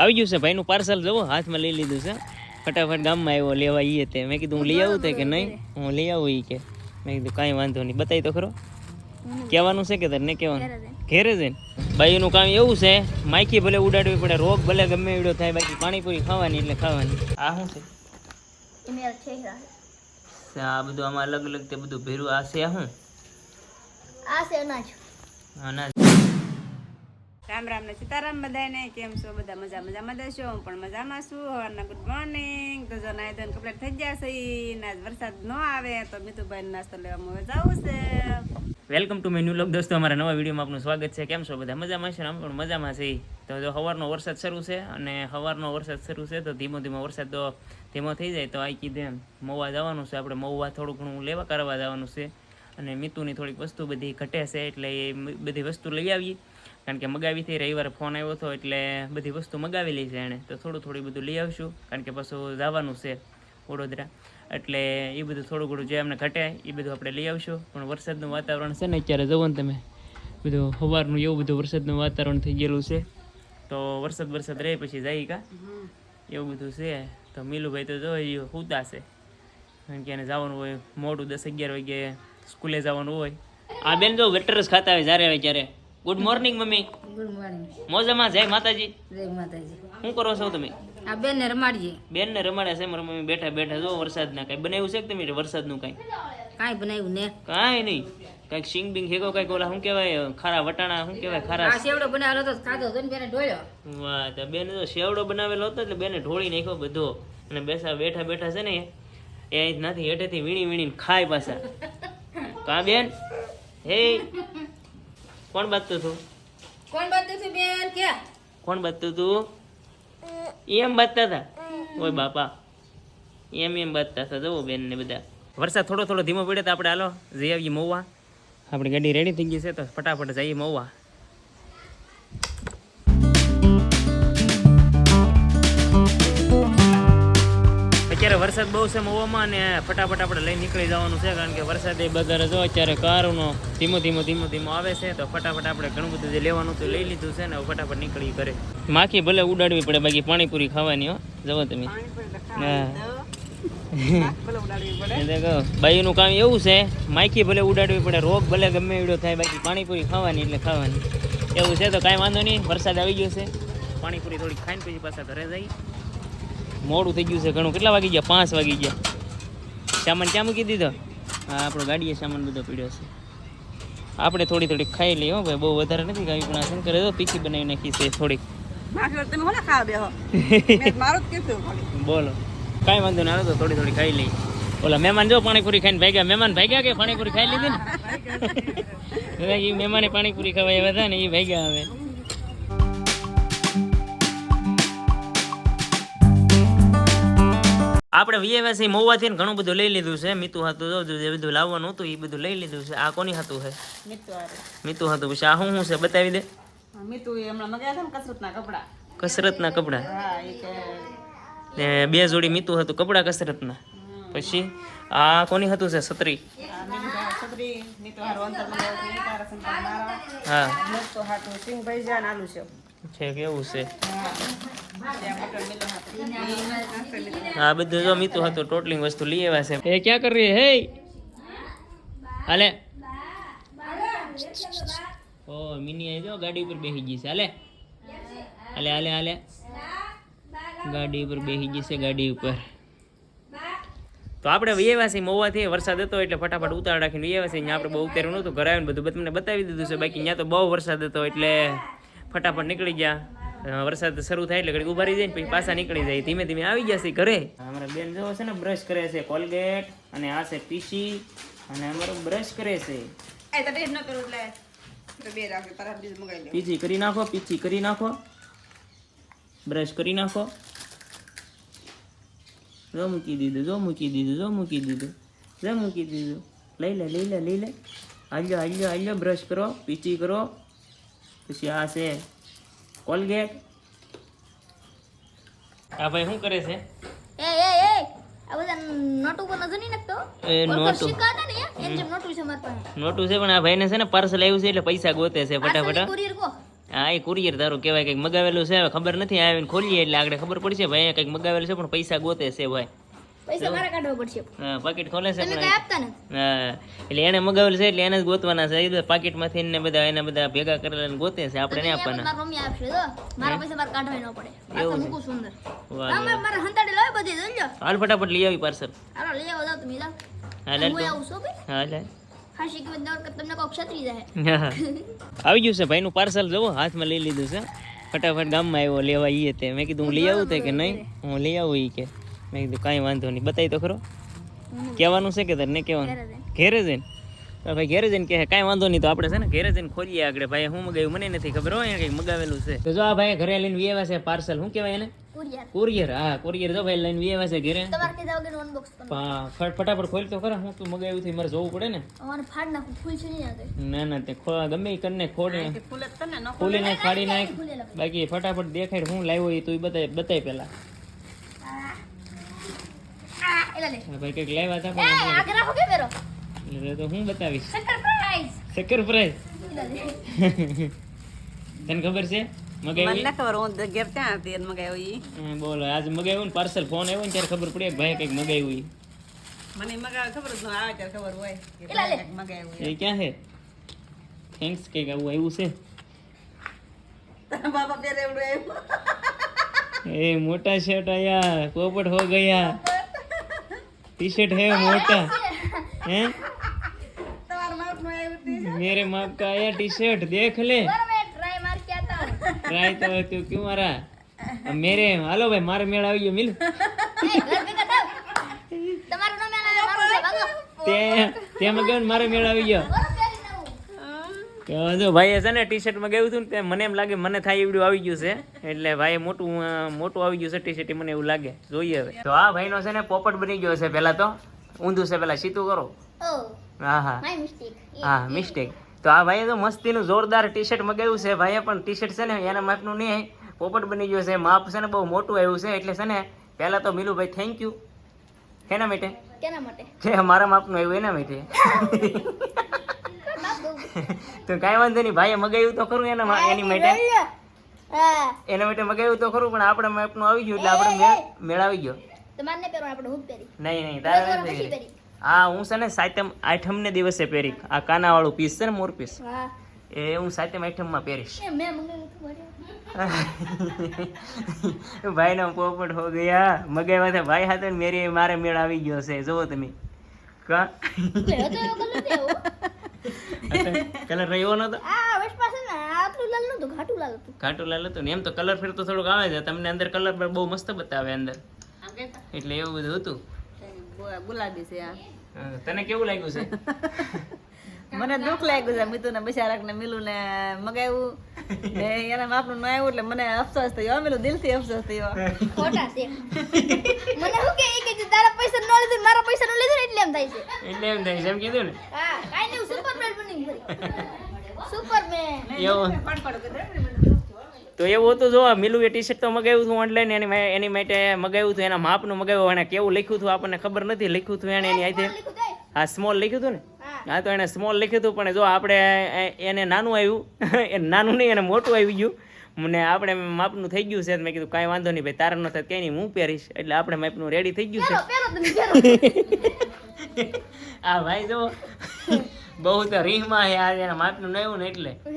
આવી ગયું છે ભાઈનું પાર્સલ જવો હાથમાં લઈ લીધું છે. ફટાફટ ગામમાં આવ્યો લેવા ઈએ તે. મેં કીધું હું લઈ આવું તે કે નહીં? હું લઈ આવું ઈ કે. મેં કીધું કાંઈ વાંધો નહીં. બતાવી તો ખરો. કહેવાનું છે કે તને કહેવાનું? ઘેરે જઈને. બાઈનું કામ એવું છે માઇકી ભલે ઉડાડવી પડે રોગ ભલે ગમે એવડો થાય બાકી પાણીપુરી ખાવાની એટલે ખાવાની. આ શું છે? આ બધું આમાં અલગ અલગ તે બધું ભેરું આ છે શું? આ છે અનાજ. અનાજ. રામ રામ ને સીતારામ બધાને કેમ છો? બધા મજા મજા મજા છો પણ મજામાં છું. હવારના ગુડ મોર્નિંગ તો જો નાય ધોઈને કપડાં થઈ ગયા છે ને વરસાદ ન આવે તો મિતુભાઈ નાસ્તો લેવામાં હવે જવું છે. વેલકમ ટુ મેન્યુ લોક દોસ્તો. અમારા નવા વિડીયોમાં આપનું સ્વાગત છે. કેમ છો? બધા મજામાં છે પણ મજામાં છે તો જો સવારનો વરસાદ શરૂ છે અને સવારનો વરસાદ શરૂ છે તો ધીમો ધીમો વરસાદ તો ધીમો થઈ જાય તો આ કીધે એમ મહુવા જવાનું છે. આપણે મહુવા થોડું ઘણું લેવા કરવા જવાનું છે. અને મીતુની થોડીક વસ્તુ બધી ઘટે છે એટલે એ બધી વસ્તુ લઈ આવીએ. કારણ કે મગાવી હતી, રવિવારે ફોન આવ્યો હતો એટલે બધી વસ્તુ મગાવેલી છે એણે. તો થોડું થોડું બધું લઈ આવશું, કારણ કે પાછું જવાનું છે વડોદરા. એટલે એ બધું થોડું ઘણું જે અમને ઘટે, એ બધું આપણે લઈ આવશું. પણ વરસાદનું વાતાવરણ છે ને અત્યારે ને તમે, બધું સવારનું એવું બધું વરસાદનું વાતાવરણ થઈ ગયેલું છે. તો વરસાદ વરસાદ રહે પછી જાય કા? એવું બધું છે. તો મીલુભાઈ તો જો હુતા છે. કારણ કે એને જવાનું હોય, મોડું દસ અગિયાર વાગે સ્કૂલે જવાનું હોય. આ બેન જો વેટરસ ખાતા હોય, જ્યારે આવે ત્યારે. Good morning mummy. Good morning મોજામાં જય માતાજી? જય માતાજી. શું કરો છો તમે? આ બેન ને રમાડીએ. બેન ને રમાડ્યા છે મારા મમ્મી બેઠા બેઠા જો વરસાદના કઈ બનાવ્યું છે કે તમે વરસાદનું કઈ? કાંઈ બનાવ્યું ને. કાંઈ નહીં. કંઈક સિંગ બિંગ હેગો કંઈક ઓલા શું કહેવાય ખારા વટાણા શું કહેવાય ખારા આ સેવડો બનાવેલો હતો ખાધો હતો ને બેને ઢોળ્યો. વાહ તો બેન જો સેવડો બનાવેલો હતો એટલે બેને ઢોળી નાખ્યો બધો. અને બેસા બેઠા બેઠા છે ને એ અહીં નથી હેઠેથી વીણી વીણીને ખાય પાછા. કા બેન? હે? કોણ બાજતું તું? કોણ બાંધતું તું બેન? કે કોણ બાજતું તું? એમ બાંધતા હતા ઓય બાપા. એમ એમ બાંધતા હતા જવો બેન ને બધા. વરસાદ થોડો થોડો ધીમો પડે તો આપણે હાલો જઈ આવીએ મહુવા. આપણી ગાડી રેડી થઈ ગઈ છે તો ફટાફટ જઈએ મહુવા. અત્યારે વરસાદ બહુ છે મહુવામાં અને ફટાફટ આપણે લઈ નીકળી જવાનું છે કારણ કે વરસાદ એ બગારે જો અત્યારે કારનો ધીમો ધીમો ધીમો ધીમો આવે છે તો ફટાફટ આપણે ઘણું બધું જે લેવાનું તો લઈ લીધું છે ને ફટાફટ નીકળી કરે માખી ભલે ઉડાડવી પડે બાકી પાણીપુરી ખાવાની હો. જવો તમે. બાઈનું કામ એવું છે માખી ભલે ઉડાડવી પડે રોગ ભલે ગમે એવડો થાય બાકી પાણીપુરી ખાવાની એટલે ખાવાની. એવું છે તો કાંઈ વાંધો નહીં વરસાદ આવી ગયો છે. પાણીપુરી થોડી ખાઈને પછી પાછા ઘરે જઈ મોડું થઈ ગયું છે ઘણું. કેટલા વાગી ગયા? પાંચ વાગી ગયા. સામાન ક્યાં મૂકી દીધો? હા આપણો ગાડીએ સામાન બધો પીડ્યો છે. આપણે થોડી થોડી ખાઈ લઈએ હો ભાઈ બહુ વધારે નથી ખાવી પણ આ શંકરે તો પીસી બનાવી નાખી છે થોડીક. બોલો. કાંઈ વાંધો ના તો થોડી થોડી ખાઈ લઈએ. ઓલા મહેમાન જો પાણીપુરી ખાઈને ભાગ્યા. મહેમાન ભાગ્યા કે પાણીપુરી ખાઈ લીધી ને? એ મહેમાને પાણીપુરી ખાવા આવ્યા હતા ને એ ભાગ્યા આવે આપણે વીએવાસી મહુવાથી ને ઘણું બધું લઈ લીધું છે. મીતું હતું જો બધું લાવવાનું હતું એ બધું લઈ લીધું છે. આ કોની હતું છે? મીતું હતું પછી આ શું શું છે? બતાવી દે. કસરતના કપડા. કસરતના કપડાં? એ બે જોડી મીતું હતું કપડાં કસરતના. પછી આ કોની હતું છે? છત્રી. આ મિતુભાઈ છત્રી મિતુ હારું અંતર મંગાવ્યું હતું, તારા સંતાન મારા હા. છે. કેવું છે? હા, બધું જો મીતું હતું, ટોટલિંગ વસ્તુ લઈ આવ્યા છે. એ ક્યાં કરી રહી હે? હાલે. ઓ, મિની આવી જો, ગાડી ઉપર બેસી ગઈ છે. હાલે. હાલે હાલે હાલે. ગાડી ઉપર બેસી ગઈ છે, ગાડી ઉપર. તો આપણે વ્યવાસી મોવાથી વરસાદ હતો એટલે ફટાફટ ઉતાર રાખીને વ્યવાસી ત્યાં આપણે બહુ ઉતાર્યું નહોતું, ઘરે આવીને બધું તમને બતાવી દીધું છે. બાકી ત્યાં તો બહુ વરસાદ હતો એટલે ફટાફટ નીકળી ગયા. વરસાદ શરૂ થાય એટલે ઘડીક ઉભારી જાય ને પછી પાછા નીકળી જાય. ધીમે ધીમે આવી ગયા છે ઘરે. અમારા બેન જો છે ને બ્રશ કરે છે કોલગેટ અને આ છે પીસી અને અમારો બ્રશ કરે છે. એ તો ટેસ્ટ ન કરું એટલે તો બે રાખે તારા બીજું મગાવી લે પીચી કરી નાખો પીચી કરી નાખો. બ્રશ કરી નાખો. જો મૂકી દીધું જો મૂકી દીધું જો મૂકી દીધું જો મૂકી દીધું. લઈ લે લઈ લે લઈ લે. હાલ્યો હાલ્યો હાલ્યો બ્રશ કરો પીચી કરો. પછી આ છે કોલગેટ. આ ભાઈ શું કરે છે? એ એ એ આ બધા નોટુ પર નજર નહીં નાખતો? એ નોટું ને એમ જેમ નોટુ છે મારા પાસે. નોટું છે પણ આ ભાઈને છે ને પાર્સલ આવ્યું છે એટલે પૈસા ગોતે છે ફટાફટ કુરિયર કો. હા એ કુરિયર તારું કહેવાય કંઈક મગાવેલું છે ખબર નથી આવીને ખોલીએ એટલે આગળ ખબર પડશે ભાઈ કંઈક મગાવેલું છે પણ પૈસા ગોતે છે ભાઈ. પૈસા મારા કાઢવા પડશે. હા, પાકીટ ખોલે છે તમે આપતા નથી. હા એટલે એને મગાવેલ છે એટલે એને જ ગોતવાના છે. એ બધા પાકીટમાંથી ને બધા એના બધા ભેગા કરેલા ને ગોતે છે આપણે નહીં આપવાના. મારા મમ્મી આપશે તો મારા પૈસા મારા કાઢવા ન પડે. એવું મૂકું સુંદર. વાહ, મારા હંતાડી લાવે બધી જોજો હાલ ફટાફટ લઈ આવી પાર્સલ હાલો લઈ આવો જાઓ તમે જાઓ. હા લે હું આવું છું ભાઈ. હા લે. આવી ગયું છે ભાઈનું પાર્સલ જુઓ હાથમાં લઈ લીધું છે. ફટાફટ ગામમાં આવ્યો લેવા ઈએ તે. મેં કીધું હું લઈ આવું તે કે નહીં? હું લઈ આવું ઈ કે. મેં કીધું કાંઈ વાંધો નહીં. બતાવી તો ખરો. કહેવાનું છે કે તને નહીં કહેવાનું? ઘેરે જઈને. તો ભાઈ ઘેરે જઈને કહે કાંઈ વાંધો નહીં તો આપણે છે ને ઘેરે જઈને ખોલીએ આગળ. ભાઈ હું મગાવ્યું? મને નથી ખબર હોય કંઈક મગાવેલું છે. તો જો આ ભાઈ ઘરે લઈને વી છે પાર્સલ શું કહેવાય એને? કુરિયર કુરિયર હા કુરિયર જો ભાઈ લઈને વી છે ઘેરે. તમારે કીધા વગર અનબોક્સ કરો. પા- ફટ- ફટાફટ ખોલ તો ખરા. હું તું મગાવ્યું થી મારે જોવું પડે ને. ફાડ નાખું ફૂલ છે નહીં ના ના તે ગમે એ કરીને ખોડે. ખોલીને ફાડી નાખ બાકી ફટાફટ દેખાડ હું લાવ્યો એ તું બતાય બતાય પેલા. એલા લે હા ભાઈ કંઈક લાવ્યા હતા એ પણ આગળ રાખો કે મેરો એટલે તો હું બતાવીશ સરપ્રાઈઝ શક્કર પ્રાઈઝ એલા લે તને ખબર છે મને મગાવી ના ખબર હું તો ઘેર ત્યાં હતી એને મગાવ્યો ઈ હા, બોલો આજ મગાવ્યું ને પાર્સલ ફોન આવ્યો ને ત્યારે ખબર પડી કે ભાઈ કંઈક મગાવ્યું ઈ. મને ઈ મગાવે ખબર જ ન આવે ત્યારે ખબર હોય કે એલા લે. કંઈક મગાવ્યું એ ક્યાં છે થેન્ક્સ કંઈક આવું આવ્યું છે તારા બાપા પહેરે એવડું આવ્યું એ મોટા શર્ટ આયા પોપટ હો ગયા ટી શર્ટ है मोटा हैं તમારા માપનું આવ્યું તી मेरे माप का आया टी शर्ट देख ले पर मैं ट्राई मार के आता हूं ट्राई तो तू क्यों मारा अब मेरे હાલો ભાઈ મારે મેળ આવી ગયો મિલ એ ઘર ભેગા થાવ તમારું નામ એના મારું છે ભાગો તે તે મગાવ્યું ને મારે મેળ આવી ગયો બરો પહેરી નવું તો જો ભાઈએ છે ને ટી શર્ટમાં ગયું હતું ને મને એમ લાગે મને થાય એવડું આવી ગયું છે. એટલે ભાઈએ મોટું મોટું આવી ગયું છે ટી શર્ટ મને એવું લાગે. જોઈએ હવે. તો આ ભાઈનો છે ને પોપટ બની ગયો છે પહેલા તો. ઊંધું છે પહેલા. સીતું કરો. હા હા. હા મિસ્ટેક તો આ ભાઈએ તો મસ્તીનું જોરદાર ટી શર્ટ મગાવ્યું છે. ભાઈએ પણ ટી શર્ટ છે ને એના માપનું નહીં. પોપટ બની ગયો છે. માપ છે ને બહુ મોટું આવ્યું છે. એટલે છે ને પહેલાં તો મિલુભાઈ થેન્ક યુ કેના માટે? કેના માટે? કે મારા માપનું આવ્યું એના માટે. તો કાંઈ વાંધો નહીં ભાઈએ મગાવ્યું તો ખરું એના એની માટે. એના માટે મગાવ્યું તો ખરું પણ આપણે માપનું આવી ગયું એટલે આપણે મેળ આવી ગયો. તમારે ને આપણે હું પહેરી. નહીં નહીં તારે પહેરી. હા હું છે ને સાતમ આઠમને દિવસે પહેરી. આ કાનાવાળું પીસ છે ને મોર પીસ એ હું સાતમ પહેરીશ. ભાઈ મેં મંગાવ્યું હતું ભાઈનો પોપટ હો ગયા. મગાવ્યા હતા ભાઈ હાથે મેરી મારે મેળ આવી ગયો છે. જુઓ તમે. કા? કલર રહ્યો નતો? આ વર્ષ પાસે ને આટલું લાલ નતું ઘાટું લાલ હતું. ઘાટું લાલ હતું ને? એમ તો કલર ફેર તો થોડુંક આવે છે તમને અંદર કલર બહુ મસ્ત બતાવે અંદર. એટલે એવું બધું હતું. ગુલાબી છે આ. તને કેવું લાગ્યું છે? મને દુઃખ લાગ્યું છે મિતુ ને બિચારાક ને મિલુ ને મગાવ્યું. ને એના માપનું ના આવ્યું એટલે મને અફસોસ થયો મિલુ દિલથી અફસોસ થયો ખોટા છે મને શું કે ઈ કે જે તારા પૈસા ન લીધું મારા પૈસા ન લીધું એટલે એમ થાય છે એટલે એમ થાય છે એમ કીધું ને હા કાઈ નહીં સુપરમેન બની ફરી સુપરમેન એવું તો એવું હતું જો મિલું એ ટી શર્ટ તો મગાવ્યું હતું ઓનલાઈન એની એની માટે મગાવ્યું હતું એના માપનું મગાવ્યું એને કેવું લખ્યું હતું આપણને ખબર નથી લખ્યું હતું એને એની આઈથે. હા સ્મોલ લખ્યું હતું ને? હા હા તો એને સ્મોલ લખ્યું હતું પણ જો આપણે એને નાનું આવ્યું એ નાનું નહીં એને મોટું આવી ગયું. મને આપણે માપનું થઈ ગયું છે મેં કીધું કાંઈ વાંધો નહીં ભાઈ તારે ન થાય કંઈ નહીં હું પહેરીશ. એટલે આપણે માપનું રેડી થઈ ગયું છે. આ ભાઈ જો બહુ તો રીહમાં છે આ એના માપનું નહીં ને એટલે. હું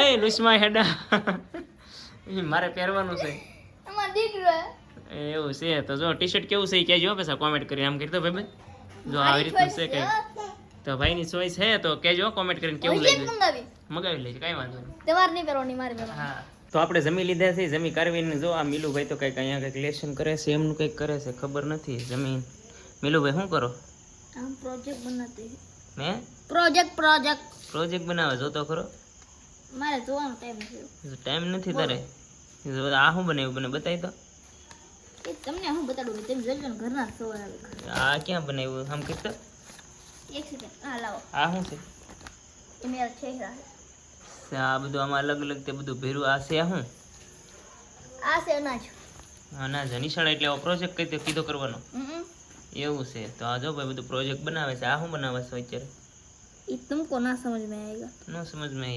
એ લુસમા હેડા. મારે પહેરવાનું છે. એવું છે તો જો ટી શર્ટ કેવું છે એ કહેજો પછી કોમેન્ટ કરીને. આમ કરી દો ભાઈ જો આવી રીતનું છે કે. તો ભાઈની ચોઈસ છે તો કેજો કોમેન્ટ કરીને કેવું લાગ્યું? મગાવી. લેજો કાઈ વાંધો નહીં. તમારે નહીં કરવાની મારે હા. તો આપણે જમી લીધા છે જમી કરવીને જો આ મિલુભાઈ તો કંઈક અહીંયા કંઈક લેસન કરે છે એમનું કંઈક કરે છે ખબર નથી જમીન. મિલુભાઈ શું કરો? આમ પ્રોજેક્ટ બનાવતી હે? પ્રોજેક્ટ પ્રોજેક્ટ પ્રોજેક્ટ બનાવે જો તો ખરો? મારે જોવાનો ટાઈમ છે ટાઈમ નથી તારે? આ શું બનાવ્યું બને બતાવી તો. તમને હું બતાડું તમે જોજો ઘરના સવાલ આ ક્યાં બનાવ્યું? આમ કીધું? આ શું છે? આ બધું આમાં અલગ અલગ તે બધું ભેરું. આ છે શું? આ છે અનાજ. અનાજ. નિશાળ એટલે પ્રોજેક્ટ કઈ તે કીધો કરવાનો? એવું છે. તો આ જો ભાઈ બધું પ્રોજેક્ટ બનાવે છે. આ શું બનાવે છે અત્યારે? એ તુમકો ના સમજ મે આયેગા. નો સમજ મે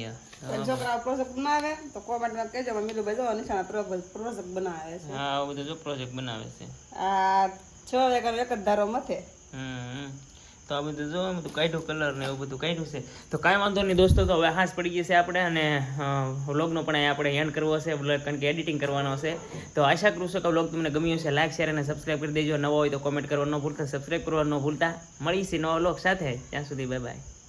છોકરા પ્રોજેક્ટ બનાવે તો કોમેન્ટમાં કહેજો મમ્મી લો બેજો નિશાળ પ્રોજેક્ટ બનાવે છે. આ બધું જો પ્રોજેક્ટ બનાવે છે. આ છો એક એક ધારો મથે. હમ તો આ બધું જો બધું કાઢ્યું કલર ને એવું બધું કાઢ્યું છે. તો કાંઈ વાંધો નહીં દોસ્તો, તો હવે હાશ પડી ગઈ છે આપણે અને વ્લોગનો પણ આપણે એન્ડ કરવો છે કારણ કે એડિટિંગ કરવાનો છે. તો આશા કરું છું કે વ્લોગ તમને ગમ્યું છે લાઈક શેર અને સબસ્ક્રાઈબ કરી દેજો. નવો હોય તો કોમેન્ટ કરવાનો ભૂલતા સબસ્ક્રાઈબ કરવાનો ભૂલતા. મળીશું નવા વ્લોગ સાથે. ત્યાં સુધી બાય બાય